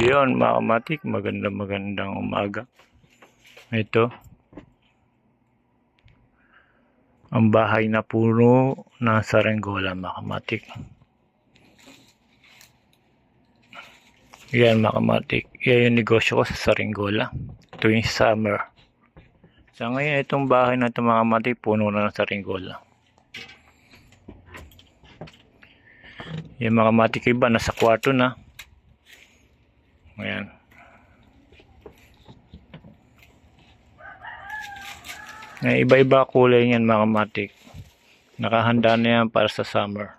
Yun, mga kamatik, magandang magandang umaga. Ito. Ang bahay na puno ng saranggola, mga kamatik. Yan, mga kamatik. Yan yung negosyo ko sa saranggola. Tuwing summer. Sa ngayon, itong bahay na ito, mga kamatik, puno na ng saranggola. Yan, mga kamatik, iba, nasa kwarto na. Ayan. May iba-iba kulay niyan mga matik. Nakahanda na yan para sa summer.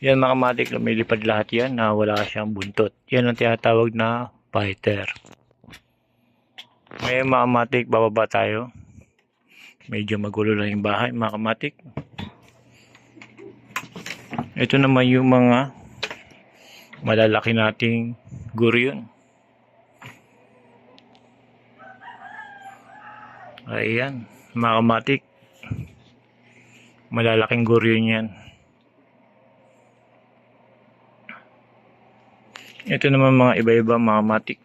Yan mga matik, lumilipad lahat yan na wala siyang buntot. Yan ang tinatawag na fighter. Ngayon mga matik, bababa tayo. Medyo magulo lang yung bahay mga matik. Ito naman yung mga malalaki nating guryon. Ayan, mga. Malalaking guryon yan. Ito naman mga iba-iba mga kamatik.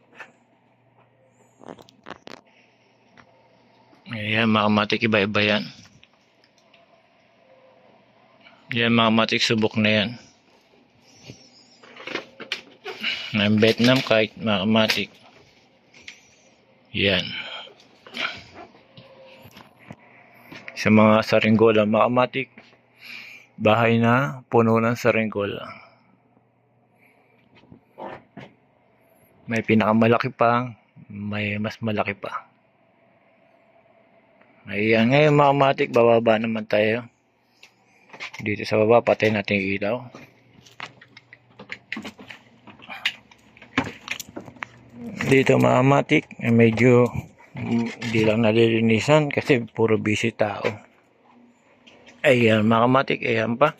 Ayan, mga iba-iba yan. Yan mga subok na yan. Ng Vietnam kahit mga kamatik. Yan. Sa mga saringgola. Makamatik bahay na puno ng saringgola. May pinakamalaki pa may mas malaki pa. Ayan ngayon makamatik bababa naman tayo. Dito sa baba patay natin ilaw. Dito makamatik eh, medyo Hindi lang nalilinisan kasi puro busy tao. Ayan, mga kamatik, ayan pa.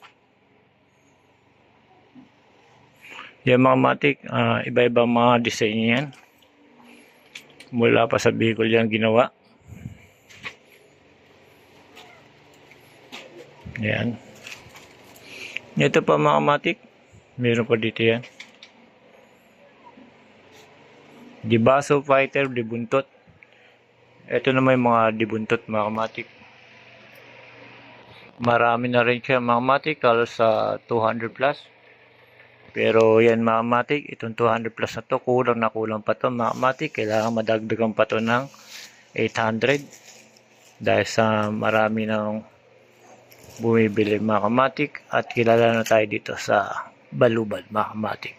Yan mga kamatik, ah, iba-iba mga design yan. Mula pa sa Bicol yan ginawa. Yan. Ito pa mga kamatik, meron pa dito yan. Dibaso fighter, dibuntot. Ito naman yung mga dibuntot mga kamatik. Marami na rin siya mga kamatik, halos sa 200 plus. Pero yan mga kamatik, itong 200 plus na to, kulang na kulang pa to mga kamatik. Kailangan madagdagan pa to ng 800. Dahil sa marami ng bumibili mga kamatik. At kilala na tayo dito sa Balubad mga kamatik.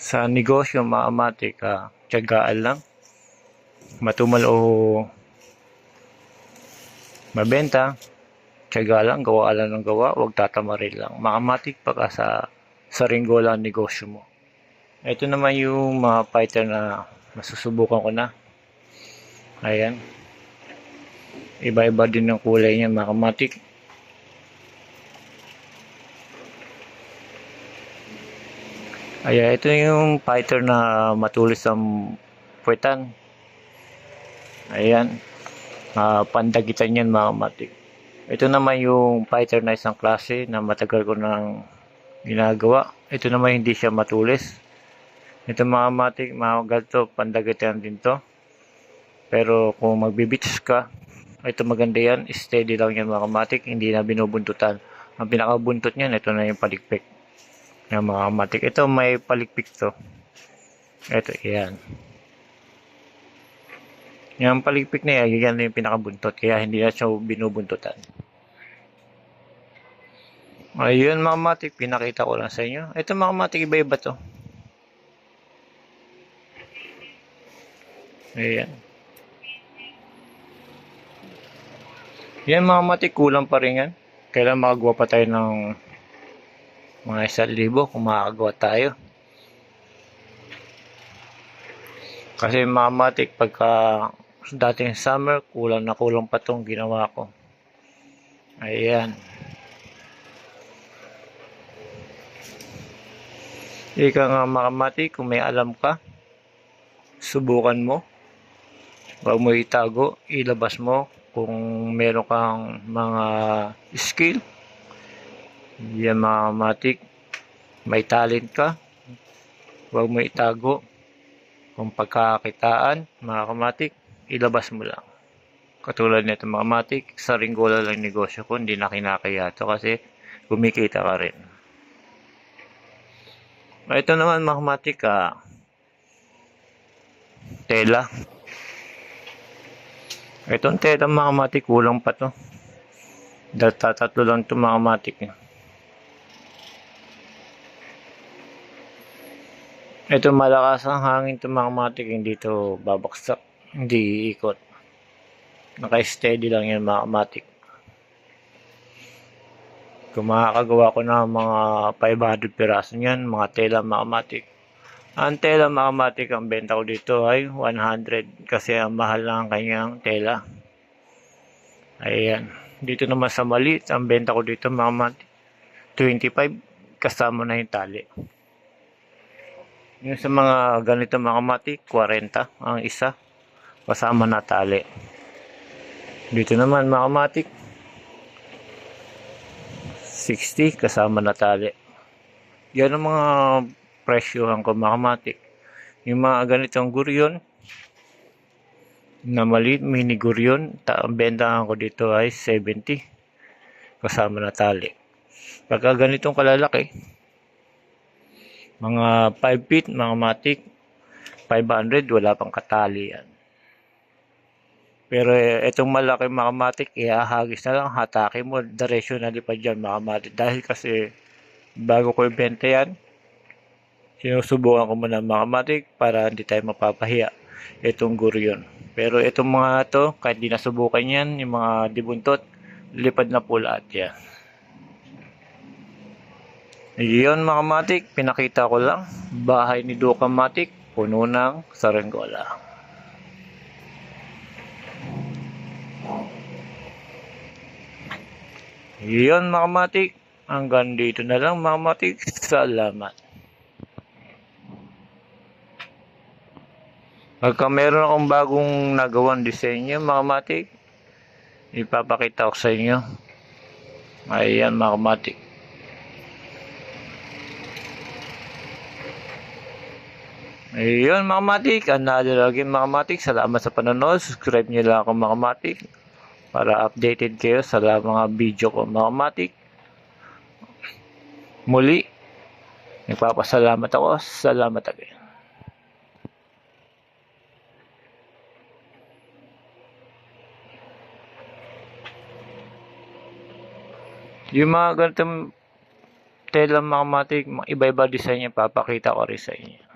Sa negosyo mga kamatik, ah, tiyagaan lang. Matumal o mabenta. Tiyaga lang, gawa lang ng gawa, huwag tatamarin lang. Makamatik pagka sa saringgola ang negosyo mo. Ito naman yung mga fighter na masusubukan ko na. Ayan. Iba-iba din ng kulay niya, makamatik. Ayan, ito yung fighter na matulis ang puwetan. Ayan. Uh, pandagitan yan mga matik. Ito naman yung fighter na isang klase na matagal ko nang ginagawa. Ito naman hindi siya matulis. Ito mga matik, mga ganito, pandagitan din to. Pero kung magbibits ka, ito maganda yan, steady lang yan mga matik, hindi na binubuntutan. Ang pinakabuntot niyan, ito na yung palikpik. Yan mga matik. Ito may palikpik to. Ito, yan. Yung palikpik na yan, yan yung pinakabuntot. Kaya hindi na siya binubuntutan. Ayun mga matik, pinakita ko lang sa inyo. Ito mga matik, iba-iba to. Ayan. Yan mga matik, kulang pa rin yan. Kailan makagawa pa tayo ng mga isang libo kung makagawa tayo. Kasi mamatik pagka dating summer, kulang na kulang pa tong ginawa ko. Ayan. Ika nga makamati, kung may alam ka, subukan mo. Huwag mo itago, ilabas mo kung meron kang mga skill yan mga matik may talent ka, huwag mo itago. Kung pagkakakitaan, mga kamatik, ilabas mo lang. Katulad nito mga kamatik, sa ringgola lang negosyo ko, hindi na kinakaya to kasi kumikita ka rin. Ito naman mga kamatik, ah, tela. Itong tela mga kamatik, kulang pa to. Tatatlo lang ito mga kamatik. eh. Ito malakas ang hangin kamatik, hindi ito babaksak, hindi iikot. Naka-steady lang yan mga kamatik. Kung makakagawa ko ng mga 500 piraso niyan, mga tela mga kamatik. Ang tela mga kamatik, ang benta ko dito ay 100 kasi ang mahal lang ang kanyang tela. Ayan. Dito naman sa maliit, ang benta ko dito mga kamatik, 25 kasama na yung tali. Yung sa mga ganito mga kamatik, 40 ang isa kasama na tali. Dito naman mga kamatik, 60 kasama na tali. Yan ang mga presyohan ko mga kamatik. Yung mga ganitong guryon, na maliit mini guryon, ang bentahan ko dito ay 70 kasama na tali. Pagka ganitong kalalaki, mga 5 feet, mga matik, 500, wala pang katali yan. Pero eh, itong malaki mga matik, ihahagis na lang, hatake mo, diretso na lipad dyan mga matik. Dahil kasi, bago ko ibenta yan, sinusubukan ko muna mga matik para hindi tayo mapapahiya itong guryon. Pero itong mga to, kahit di nasubukan yan, yung mga dibuntot, lipad na po lahat yan. Iyon mga matik, pinakita ko lang. Bahay ni Duka Matik, puno ng saranggola. Iyon mga matik, hanggang dito na lang mga matik. Salamat. Pagka meron akong bagong nagawang disenyo mga matik, ipapakita ko sa inyo. Ayan mga matik. Ayun mga matik, another again mga matik, salamat sa panonood, subscribe nyo lang ako mga matik para updated kayo sa mga video ko mga matik. Muli, nagpapasalamat ako, salamat again. Yung mga ganitong tela mga matik, iba-iba design niya, papakita ko rin sa inyo.